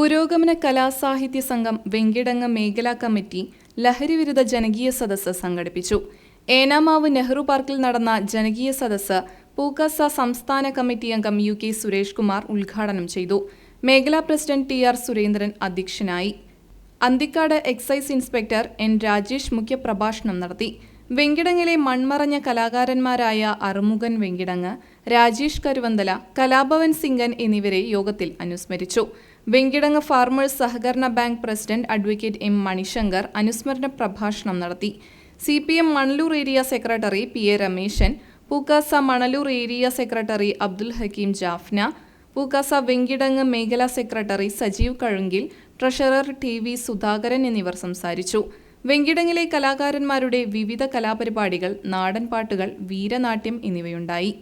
പുരോഗമന കലാസാഹിത്യ സംഘം വെങ്കിടങ്ങ് മേഖലാ കമ്മിറ്റി ലഹരിവിരുദ്ധ ജനകീയ സദസ്സ് സംഘടിപ്പിച്ചു. ഏനാമാവ് നെഹ്റു പാർക്കിൽ നടന്ന ജനകീയ സദസ്സ് പൂക്കസ സംസ്ഥാന കമ്മിറ്റി അംഗം യു കെ സുരേഷ് കുമാർ ഉദ്ഘാടനം ചെയ്തു. മേഖലാ പ്രസിഡന്റ് ടി ആർ സുരേന്ദ്രൻ അധ്യക്ഷനായി. Anthikkad excise inspector N Rajesh മുഖ്യപ്രഭാഷണം നടത്തി. വെങ്കിടങ്ങിലെ മൺമറഞ്ഞ കലാകാരന്മാരായ അറുമുഖൻ വെങ്കിടങ്ങ് രാജേഷ് കരുവന്തല കലാഭവൻ സിംഗൻ എന്നിവരെ യോഗത്തിൽ അനുസ്മരിച്ചു. വെങ്കിടങ്ങ് ഫാർമേഴ്സ് സഹകരണ bank president advocate M Manishankar അനുസ്മരണ പ്രഭാഷണം നടത്തി. C P M Manalur area secretary P A Rameshan Pukasa Manalur area secretary Abdul Hakeem Jafna Pukasa Venkitangu മേഖലാ secretary Sajeev Kazhunkil treasurer T V Sudhakaran എന്നിവർ സംസാരിച്ചു. വെങ്കിടങ്ങിലെ കലാകാരന്മാരുടെ വിവിധ കലാപരിപാടികൾ നാടൻ പാട്ടുകൾ വീരനാട്യം എന്നിവയുണ്ടായി.